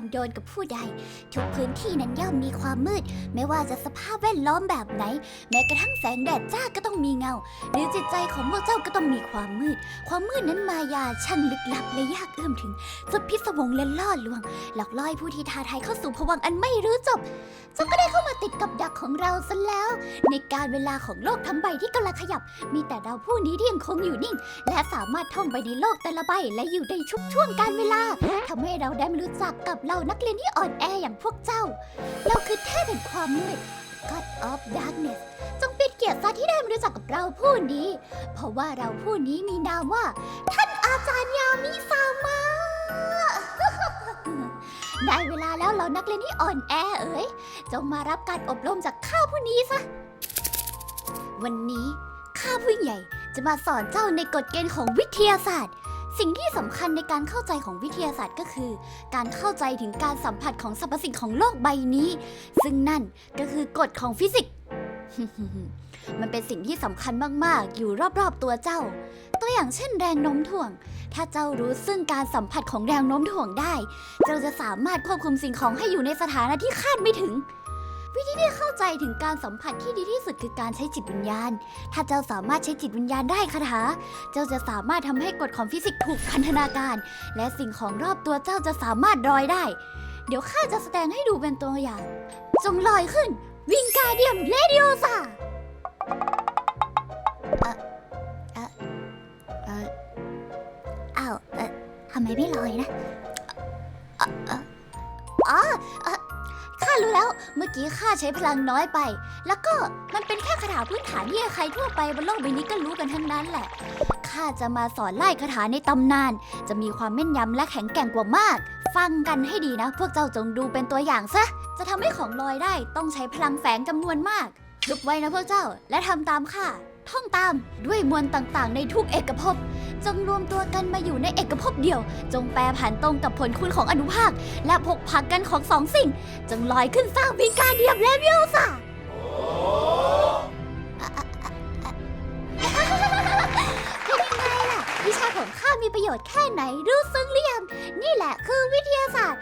อนโยนกับผู้ใด ทุกพื้นที่นั้นย่อมมีความมืด ไม่ว่าจะสภาพแวดล้อมแบบไหน แม้กระทั่งแสงแดดจ้าก็ต้องมีเงา หรือจิตใจของพวกเจ้าก็ต้องมีความมืด ความมืดนั้นมายาช่างลึกลับและยากเอื้อมถึงสุดพิศวงและล่อลวง หลอกล่อให้ผู้ที่ท้าทายเข้าสู่ภวังค์อันไม่รู้จบเจ้าก็ได้เข้ามาติดกับดักของเราซะแล้ว ในการเวลาของโลกทั้งใบที่กำลังขยับ มีแต่เราผู้นี้ที่ยังคงอยู่นิ่ง และสามารถท่องไปในโลกแต่ละใบและอยู่ในชุกช่วงการเวลาทำให้เราได้รู้จักกับเรานักเรียนที่อ่อนแออย่างพวกเจ้า เราคือเทพแห่งความมืด God of Darkness จงเป็นเกียรติซะที่ได้มารู้จักกับเราผู้นี้ เพราะว่าเราผู้นี้มีนามว่า ท่านอาจารย์ยามิซามา ได้เวลาแล้วเรานักเรียนที่อ่อนแอเอ๋ย จงมารับการอบรมจากข้าผู้นี้ซะ วันนี้ข้าผู้ใหญ่จะมาสอนเจ้าในกฎเกณฑ์ของวิทยาศาสตร์ สิ่งที่สำคัญในการเข้าใจของวิทยาศาสตร์ก็คือ การเข้าใจถึงการสัมผัสของสรรพสิ่งของโลกใบนี้ ซึ่งนั่นก็คือกฎของฟิสิกส์ มันเป็นสิ่งที่สำคัญมากๆ อยู่รอบๆตัวเจ้า ตัวอย่างเช่นแรงโน้มถ่วง ถ้าเจ้ารู้ซึ่งการสัมผัสของแรงโน้มถ่วงได้ เจ้าจะสามารถควบคุมสิ่งของให้อยู่ในสถานะที่คาดไม่ถึง วิธีที่เข้าใจถึงการสัมผัสที่ดีที่สุดคือการใช้จิตวิญญาณ ถ้าเจ้าสามารถใช้จิตวิญญาณได้คาถา เจ้าจะสามารถทำให้กฎของฟิสิกส์ถูกพันธนาการ และสิ่งของรอบตัวเจ้าจะสามารถลอยได้ เดี๋ยวข้าจะแสดงให้ดูเป็นตัวอย่าง จงลอยขึ้น วิงการเดียมเลดิโอซาเอ่อเอ่อเอ้าวเอ่อทำไมไม่ลอยนะ รู้แล้ว เมื่อกี้ข้าใช้พลังน้อยไป แล้วก็มันเป็นแค่คาถาพื้นฐานที่ใครทั่วไปบนโลกใบนี้ก็รู้กันทั้งนั้นแหละ ข้าจะมาสอนไล่คาถาในตำนาน จะมีความแม่นยำและแข็งแกร่งกว่ามาก ฟังกันให้ดีนะ พวกเจ้าจงดูเป็นตัวอย่างซะ จะทำให้ของลอยได้ต้องใช้พลังแฝงจำนวนมากลุกไว้นะพวกเจ้า และทำตามข้า ท่องตามด้วยมวลต่างๆ ในทุกเอกภพ จงรวมตัวกันมาอยู่ในเอกภพเดียว จงแปรผันตรงกับผลคุณของอนุภาค และพกพักกันของสองสิ่ง จงลอยขึ้นสร้างวิการเดียมแลวิโอซาเป็นยังไงล่ะ วิชาของข้ามีประโยชน์แค่ไหน รู้ซึ้งหรือยัง นี่แหละคือวิทยาศาสตร์